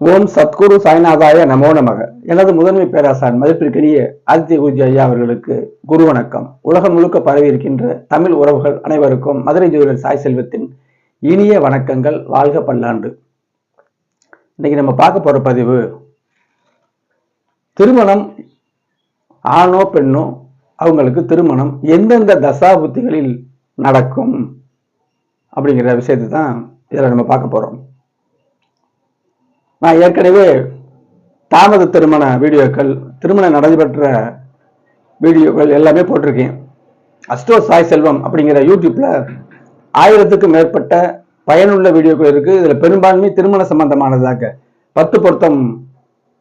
ஓம் சத்குரு சாய்நாதாய நமோ நமக. எனது முதன்மை பேராசான் மதிப்பிற்கிடையே ஆதித்ய குருஜி ஐயா அவர்களுக்கு குரு வணக்கம். உலகம் முழுக்க பரவி இருக்கின்ற தமிழ் உறவுகள் அனைவருக்கும் மதுரை ஜோதிடர் சாய் செல்வத்தின் இனிய வணக்கங்கள். வாழ்க பல்லாண்டு. இன்னைக்கு நம்ம பார்க்க போற பதிவு திருமணம் ஆணோ பெண்ணோ அவங்களுக்கு திருமணம் எந்தெந்த தசாபுத்திகளில் நடக்கும் அப்படிங்கிற விஷயத்தை தான் இதில் நம்ம பார்க்க போறோம். நான் ஏற்கனவே தாமத திருமண வீடியோக்கள் திருமணம் நடைபெற்ற வீடியோக்கள் எல்லாமே போட்டிருக்கேன். அஸ்டோ சாய் செல்வம் அப்படிங்கிற யூடியூப்பில் ஆயிரத்துக்கும் மேற்பட்ட பயனுள்ள வீடியோக்கள் இருக்குது இதில் பெரும்பான்மை திருமண சம்பந்தமானதாக. பத்து பொருத்தம்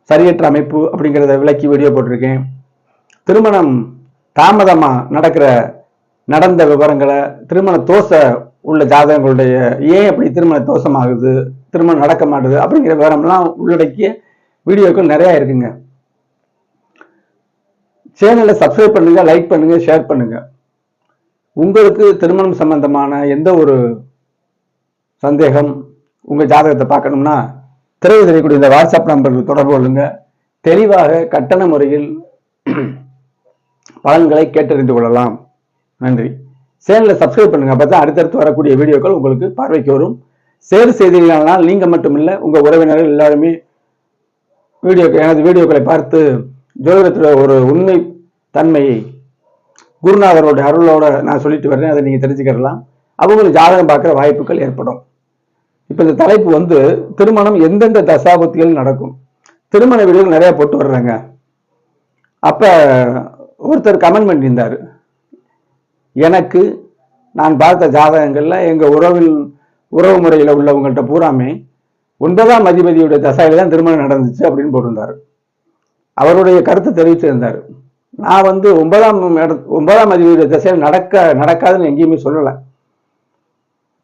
சரியற்ற அமைப்பு அப்படிங்கிறத விளக்கி வீடியோ போட்டிருக்கேன். திருமணம் தாமதமாக நடக்கிற நடந்த விவரங்களை திருமண தோசை உள்ள ஜாதகங்களுடைய ஏன் அப்படி திருமண தோஷமாகுது திருமணம் நடக்க மாட்டுது அப்படிங்கிற விவரம்லாம் உள்ளடக்கிய வீடியோக்கள் நிறையா இருக்குங்க. சேனலை சப்ஸ்கிரைப் பண்ணுங்க லைக் பண்ணுங்க ஷேர் பண்ணுங்க. உங்களுக்கு திருமணம் சம்பந்தமான எந்த ஒரு சந்தேகம் உங்க ஜாதகத்தை பார்க்கணும்னா திரையில் தெரியக்கூடிய இந்த வாட்ஸ்அப் நம்பருக்கு தொடர்பு கொள்ளுங்க. தெளிவாக கட்டண முறையில் பலன்களை கேட்டறிந்து கொள்ளலாம். நன்றி. சேனலை சப்ஸ்கிரைப் பண்ணுங்க. அப்பதான் அடுத்தடுத்து வரக்கூடிய வீடியோக்கள் உங்களுக்கு பார்வைக்கு வரும். சேர் செய்தீர்களானால் நீங்கள் மட்டும் உங்கள் உறவினர்கள் எல்லாருமே வீடியோ எனது வீடியோக்களை பார்த்து ஜோதிடத்தில் ஒரு உண்மை தன்மையை குருநாதரோட அருளோட நான் சொல்லிட்டு வர்றேன். அதை நீங்கள் தெரிஞ்சுக்கிடலாம் அவங்களுக்கு ஜாதகம் பார்க்குற வாய்ப்புகள் ஏற்படும். இப்போ இந்த தலைப்பு வந்து திருமணம் எந்தெந்த தசாபுத்திகள் நடக்கும்? திருமண வீடுகள் நிறையா போட்டு வர்றாங்க. அப்போ ஒருத்தர் கமெண்ட் பண்ணியிருந்தார் எனக்கு நான் பார்த்த ஜாதகங்களில் எங்கள் உறவில் உறவு முறையில் உள்ளவங்கள்ட்ட பூராமே ஒன்பதாம் அதிபதியுடைய தசையில் தான் திருமணம் நடந்துச்சு அப்படின்னு போட்டிருந்தாரு. அவருடைய கருத்தை தெரிவித்திருந்தார். நான் வந்து ஒன்பதாம் ஒன்பதாம் அதிபதியுடைய திசையில் நடக்க நடக்காதுன்னு எங்கேயுமே சொல்லலை.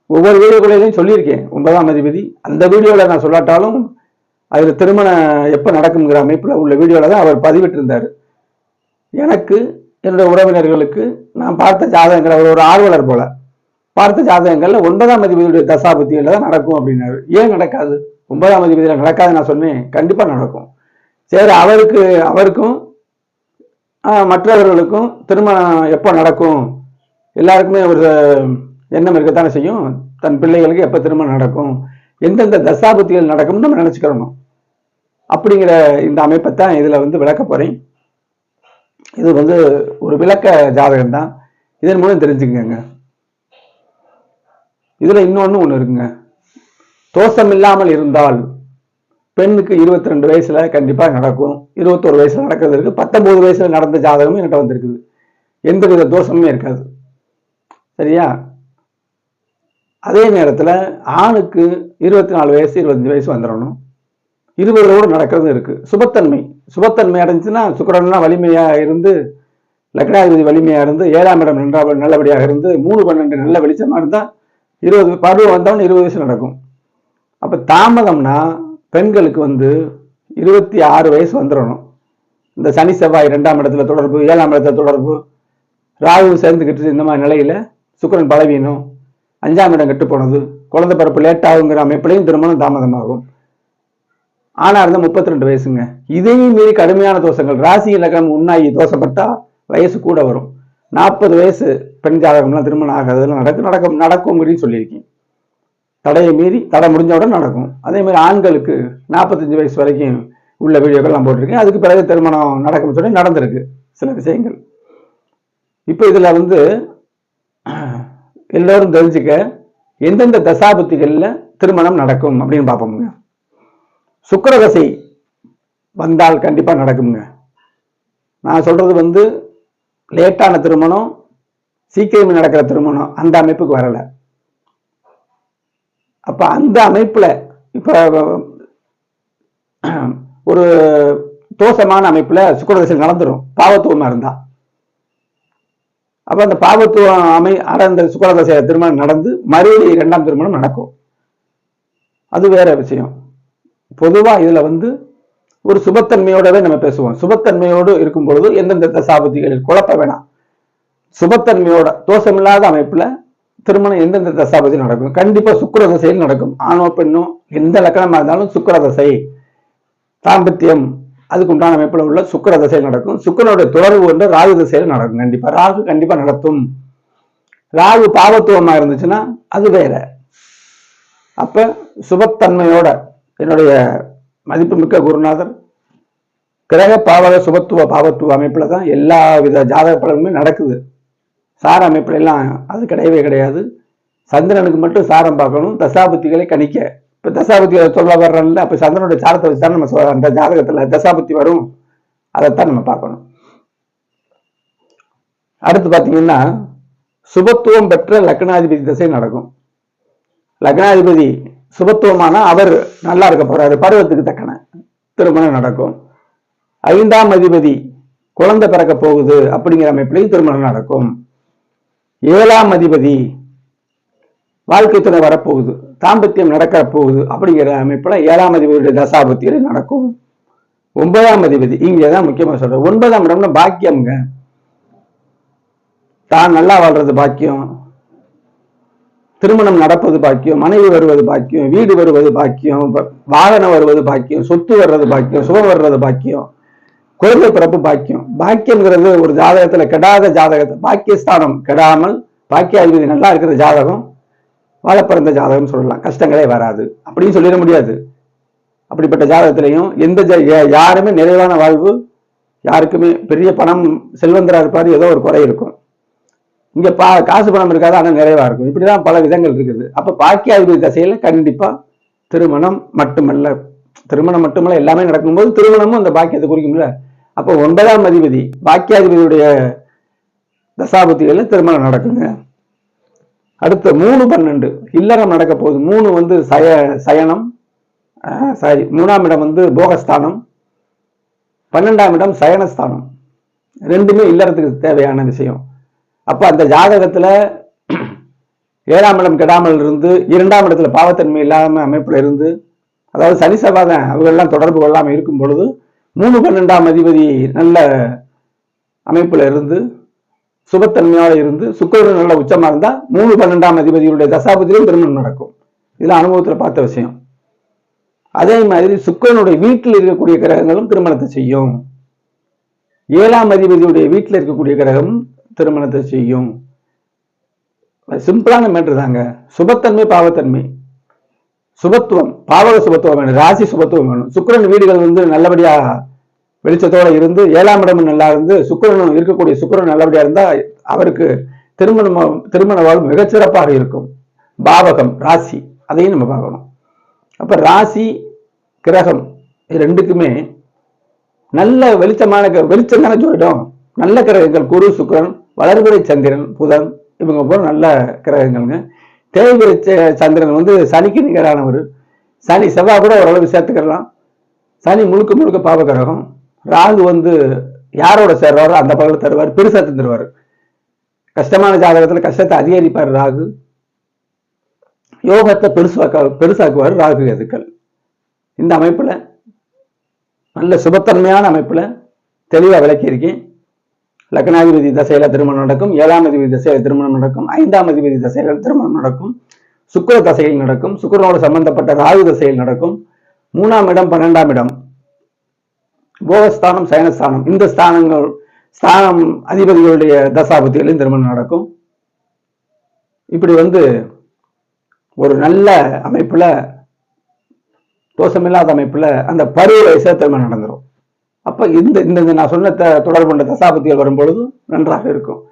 ஒவ்வொரு வீடியோக்குள்ளையும் சொல்லியிருக்கேன். ஒன்பதாம் அதிபதி அந்த வீடியோவில் நான் சொல்லாட்டாலும் அதில் திருமணம் எப்போ நடக்குங்கிற அமைப்பில் உள்ள வீடியோவில் தான் அவர் பதிவிட்டிருந்தார். எனக்கு என்னுடைய உறவினர்களுக்கு நான் பார்த்த ஜாதகங்கள் அவர் ஒரு ஆர்வலர் போல. பார்த்த ஜாதகங்கள்ல ஒன்பதாம் அதிபதியுடைய தசாபுத்தியில் தான் நடக்கும் அப்படின்னாரு. ஏன் நடக்காது? ஒன்பதாம் அதிபதியில் நடக்காது நான் சொன்னேன். கண்டிப்பா நடக்கும். சரி அவருக்கு அவருக்கும் மற்றவர்களுக்கும் திருமணம் எப்போ நடக்கும்? எல்லாருக்குமே ஒரு எண்ணம் இருக்கத்தானே செய்யும். தன் பிள்ளைகளுக்கு எப்போ திருமணம் நடக்கும்? எந்தெந்த தசாபுத்திகள் நடக்கும்னு நம்ம நினச்சிக்கிறணும். அப்படிங்கிற இந்த அமைப்பை தான் இதில் வந்து விளக்க போகிறேன் இது வந்து ஒரு விளக்க ஜாதகம் தான் இதன் மூலம் தெரிஞ்சுக்கங்க. இதுல இன்னொன்னு ஒண்ணு இருக்குங்க. தோஷம் இல்லாமல் இருந்தால் பெண்ணுக்கு இருபத்தி ரெண்டு வயசுல கண்டிப்பா நடக்கும். இருபத்தோரு வயசுல நடக்கிறது இருக்கு. பத்தொன்பது வயசுல நடந்த ஜாதகமும் என்கிட்ட வந்திருக்குது. எந்த வித தோஷமுமே இருக்காது. சரியா? அதே நேரத்துல ஆணுக்கு இருபத்தி நாலு வயசு இருபத்தஞ்சு வயசு வந்துடணும். இருபதுல நடக்கிறது இருக்கு. சுபத்தன்மை. சுபத்தன்மை அடைஞ்சுன்னா சுக்கிரன்னா வலிமையாக இருந்து லக்னாதிபதி வலிமையாக இருந்து ஏழாம் இடம் நன்றாக நல்லபடியாக இருந்து மூணு பன்னெண்டு நல்ல வெளிச்சமாக இருந்தால் இருபது பருவம் வந்தவன் இருபது வயசு நடக்கும். அப்போ தாமதம்னா பெண்களுக்கு வந்து இருபத்தி ஆறு வயசு வந்துடணும் இந்த சனி செவ்வாய் ரெண்டாம் இடத்துல தொடர்பு ஏழாம் இடத்துல தொடர்பு ராகு சேர்ந்துக்கிட்டு இந்த மாதிரி நிலையில் சுக்கரன் பலவீனம் அஞ்சாம் இடம் கெட்டு போனது குழந்தை பிறப்பு லேட் ஆகுங்கிற அமைப்புலையும் திருமணம் தாமதமாகும். ஆனா இருந்தால் முப்பத்தி ரெண்டு வயசுங்க. இதையும் மீறி கடுமையான தோஷங்கள். ராசி இலக்கணம் உண்ணாகி தோஷப்பட்டா வயசு கூட வரும். நாற்பது வயசு பெண் ஜாதகம்லாம் திருமணம் ஆகாதெல்லாம் நடக்கும் நடக்கும் நடக்கும் அப்படின்னு சொல்லியிருக்கேன் தடையை மீறி தடை முடிஞ்ச உடனே நடக்கும். அதே மாதிரி ஆண்களுக்கு நாற்பத்தஞ்சு வயசு வரைக்கும் உள்ள வீடியோக்கள் நான் போட்டிருக்கேன். அதுக்கு பிறகு திருமணம் நடக்கும்னு சொல்லி நடந்திருக்கு சில விஷயங்கள். இப்போ இதில் வந்து எல்லோரும் தெரிஞ்சுக்க எந்தெந்த தசாபத்திகளில் திருமணம் நடக்கும் அப்படின்னு பார்ப்போமுங்க. சுக்கரகசை வந்தால் கண்டிப்பாக நடக்குங்க நான் சொல்கிறது வந்து லேட்டான திருமணம் சீக்கிரமே நடக்கிற திருமணம் அந்த அமைப்புக்கு வரலை. அப்போ அந்த அமைப்பில் இப்போ ஒரு தோஷமான அமைப்பில் சுக்கிரதசை நடந்துடும் பாவத்துவமாக இருந்தால் அப்போ அந்த பாவத்துவம் அமை அந்த சுக்கிரதசை திருமணம் நடந்து மறுபடியும் இரண்டாம் திருமணம் நடக்கும். அது வேற விஷயம். பொதுவா இதுல வந்து ஒரு சுபத்தன்மையோடவே நம்ம பேசுவோம். சுபத்தன்மையோடு இருக்கும் பொழுது எந்தெந்த தசாபதிகளில் குழப்ப வேணாம். சுபத்தன்மையோட தோஷமில்லாத அமைப்புல திருமணம் எந்தெந்த தசாபதி நடக்கும்? கண்டிப்பா சுக்கிர தசையில் நடக்கும். ஆணோ பெண்ணோ எந்த லக்கணமா இருந்தாலும் சுக்கிர தசை தாம்பத்தியம் அதுக்கு உண்டான அமைப்புல உள்ள சுக்கிர திசையில் நடக்கும். சுக்கரனுடைய தொடர்பு வந்து ராகு திசையில் நடக்கும். கண்டிப்பா ராகு கண்டிப்பா நடத்தும். ராகு பாவத்துவமா இருந்துச்சுன்னா அது வேற. அப்ப சுபத்தன்மையோட என்னுடைய மதிப்புமிக்க குருநாதர் கிரக பாவக சுபத்துவ பாவத்துவ அமைப்பில் தான் எல்லா வித ஜாதக பலனுமே நடக்குது. சார அமைப்புல எல்லாம் அது கிடையவே கிடையாது. சந்திரனுக்கு மட்டும் சாரம் பார்க்கணும். தசாபுத்திகளை கணிக்க. இப்போ தசாபுத்தி சொல்ல வர்றோம்ல அப்போ சந்திரனுடைய சாரத்தை வச்சு தான் நம்ம சொல்ல- அந்த ஜாதகத்தில் தசாபுத்தி வரும். அதைத்தான் நம்ம பார்க்கணும். அடுத்து பார்த்தீங்கன்னா சுபத்துவம் பெற்ற லக்னாதிபதி திசை நடக்கும். லக்னாதிபதி சுபத்துவமானா அவர் நல்லா இருக்க போறாரு. பருவத்துக்கு தக்கன திருமணம் நடக்கும். ஐந்தாம் அதிபதி குழந்தை பிறக்க போகுது அப்படிங்கிற அமைப்பிலையும் திருமணம் நடக்கும். ஏழாம் அதிபதி வாழ்க்கை துணை வரப்போகுது. தாம்பத்தியம் நடக்கிற போகுது அப்படிங்கிற அமைப்புல ஏழாம் அதிபதியுடைய தசாபத்தியில் நடக்கும். ஒன்பதாம் அதிபதி இங்கே தான் முக்கியமா சொல்றேன். ஒன்பதாம் இடம்னா பாக்கியம்ங்க. தான் நல்லா வாழ்றது பாக்கியம். திருமணம் நடப்பது பாக்கியம் மனைவி வருவது பாக்கியம் வீடு வருவது பாக்கியம் வாகனம் வருவது பாக்கியம் சொத்து வர்றது பாக்கியம் சுகம் வர்றது பாக்கியம் குழந்தை பிறப்பு பாக்கியம். பாக்கியம்ங்கிறது ஒரு ஜாதகத்துல கெடாத ஜாதகத்தை பாக்கியஸ்தானம் கெடாமல் பாக்கியாதிபதி நல்லா இருக்கிற ஜாதகம் வாழ பிறந்த ஜாதகம் சொல்லலாம். கஷ்டங்களே வராது. அப்படின்னு சொல்லிட முடியாது. அப்படிப்பட்ட ஜாதகத்திலையும் எந்த ஜா- யாருமே நிறைவான வாழ்வு யாருக்குமே பெரிய பணம் செல்வந்தரா இருப்பாரு ஏதோ ஒரு குறை இருக்கும். இங்க பா காசு பணம் இருக்காது ஆனால் நிறைவா இருக்கும். இப்படிதான் பல விதங்கள் இருக்குது. அப்ப பாக்கியாதிபதி தசையில கண்டிப்பா திருமணம் மட்டுமல்ல திருமணம் மட்டுமல்ல எல்லாமே நடக்கும்போது திருமணமும் அந்த பாக்கியத்தை குறிக்கும்ல. அப்போ ஒன்பதாம் அதிபதி பாக்கியாதிபதியுடைய தசாபுத்திகளில் திருமணம் நடக்குங்க. அடுத்து மூணு பன்னெண்டு இல்லறம் நடக்க போகுது. மூணு வந்து சய சயனம் சாரி மூணாம் இடம் வந்து போகஸ்தானம் பன்னெண்டாம் இடம் சயனஸ்தானம். ரெண்டுமே இல்லறத்துக்கு தேவையான விஷயம். அப்போ அந்த ஜாதகத்தில் ஏழாம் இடம் கெடாமல் இருந்து இரண்டாம் இடத்துல பாவத்தன்மை இல்லாமல் அமைப்புல இருந்து அதாவது சனி செவ்வாதன் அவர்கள்லாம் தொடர்பு கொள்ளாமல் இருக்கும் பொழுது மூணு பன்னெண்டாம் அதிபதி நல்ல அமைப்புல இருந்து சுபத்தன்மையோடு இருந்து சுக்கரன் நல்ல உச்சமா இருந்தா மூணு பன்னெண்டாம் அதிபதியுடைய தசாபதியிலும் திருமணம் நடக்கும். இதெல்லாம் அனுபவத்துல பார்த்த விஷயம். அதே மாதிரி சுக்கரனுடைய வீட்டில் இருக்கக்கூடிய கிரகங்களும் திருமணத்தை செய்யும். ஏழாம் அதிபதியுடைய வீட்டில் இருக்கக்கூடிய கிரகம் திருமணத்தை செய்யும். சிம்பிளான மேட்ரு தாங்க. சுபத்தன்மை பாவத்தன்மை. சுபத்துவம் பாவக சுபத்துவம் வேணும் ராசி சுபத்துவம் வேணும். சுக்கிரன் வீடுகள் வந்து நல்லபடியாக வெளிச்சத்தோட இருந்து ஏழாம் இடமும் நல்லா இருந்து சுக்கரனும் இருக்கக்கூடிய சுக்கரன் நல்லபடியாக இருந்தால் அவருக்கு திருமணம் திருமண வாழ்வு மிகச்சிறப்பாக இருக்கும். பாவகம் ராசி அதையும் நம்ம பார்க்கணும். அப்போ ராசி கிரகம் இது ரெண்டுக்குமே நல்ல வெளிச்சமான வெளிச்சம் தானே சொல்லிடும் நல்ல கிரகங்கள் குரு சுக்கிரன் வளர்பிறை சந்திரன் புதன் இவங்க போல நல்ல கிரகங்கள்ங்க. தேய்பிறை ச- சந்திரன் வந்து சனிக்கு நிகரானவர். சனி செவ்வாய் கூட ஓரளவு சேர்த்துக்கலாம். சனி முழுக்க முழுக்க பாவ கிரகம் ராகு வந்து யாரோட சேர்றாரோ அந்த பகல தருவார் பெருசா தந்துருவார். கஷ்டமான ஜாதகத்துல கஷ்டத்தை அதிகரிப்பார் ராகு. யோகத்தை பெருசாக்க பெருசாக்குவார் ராகு எதுக்கள். இந்த அமைப்புல நல்ல சுபத்தன்மையான அமைப்புல தெளிவா விளக்கியிருக்கேன். லக்னாதிபதி தசையில திருமணம் நடக்கும் ஏழாம் அதிபதி தசையில திருமணம் நடக்கும் ஐந்தாம் அதிபதி தசையில திருமணம் நடக்கும் சுக்கர தசையில் நடக்கும் சுக்கரனோடு சம்பந்தப்பட்ட ராகு தசையில் நடக்கும் மூணாம் இடம் பன்னெண்டாம் இடம் போகஸ்தானம் சயனஸ்தானம் இந்த ஸ்தானங்கள் ஸ்தானம் அதிபதிகளுடைய தசாபதிகளிலும் திருமணம் நடக்கும். இப்படி வந்து ஒரு நல்ல அமைப்புல தோஷமில்லாத அமைப்புல அந்த பருவ வயசுல திருமணம் நடந்துடும் அப்ப இந்த இந்த இந்த நான் சொன்ன த- தொடர்பு கொண்ட தசாபதிகள் வரும்பொழுது நன்றாக இருக்கும்.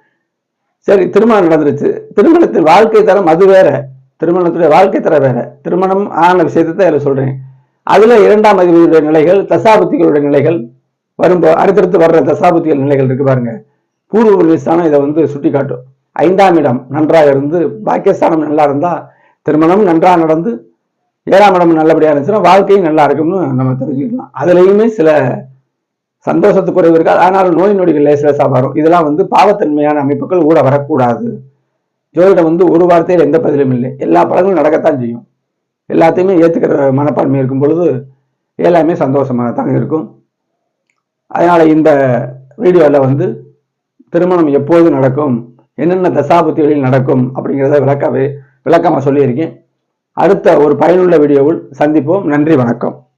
சரி திருமணம் நடந்துருச்சு. திருமணத்தின் வாழ்க்கை தரம் அது வேற. திருமணத்துடைய வாழ்க்கை தரம் வேற. திருமணம் ஆன விஷயத்தை தான் இதில் சொல்றேன். அதுல இரண்டாம் அதிபதியுடைய நிலைகள் தசாபதிகளுடைய நிலைகள் வரும்போ அடுத்தடுத்து வர்ற தசாபத்திகள் நிலைகள் இருக்கு பாருங்க. பூர்வ புண்ணியஸ்தானம் இதை வந்து சுட்டி காட்டும் ஐந்தாம் இடம் நன்றாக இருந்து பாக்கியஸ்தானம் நல்லா இருந்தா திருமணம் நன்றாக நடந்து ஏழாம் இடம் நல்லபடியாக இருந்துச்சுன்னா வாழ்க்கையும் நல்லா இருக்கும்னு நம்ம தெரிஞ்சுக்கலாம். அதுலேயுமே சில சந்தோஷத்து குறைவு இருக்காது ஆனாலும் நோய் நொடிகள் லேசா வரும் இதெல்லாம் வந்து பாவத்தன்மையான அமைப்புகள் கூட வரக்கூடாது. ஜோதிடம் வந்து ஒரு வார்த்தையில் எந்த பதிலும் இல்லை. எல்லா பலங்களும் நடக்கத்தான் செய்யும். எல்லாத்தையுமே ஏற்றுக்கிற மனப்பான்மை இருக்கும் பொழுது எல்லாமே சந்தோஷமாக தான் இருக்கும். அதனால் இந்த வீடியோவில் வந்து திருமணம் எப்போது நடக்கும்? என்னென்ன தசாபுத்திகளில் நடக்கும்? அப்படிங்கிறத விளக்கவே விளக்கமாக சொல்லியிருக்கேன். அடுத்த ஒரு பயனுள்ள வீடியோவில் சந்திப்போம். நன்றி வணக்கம்.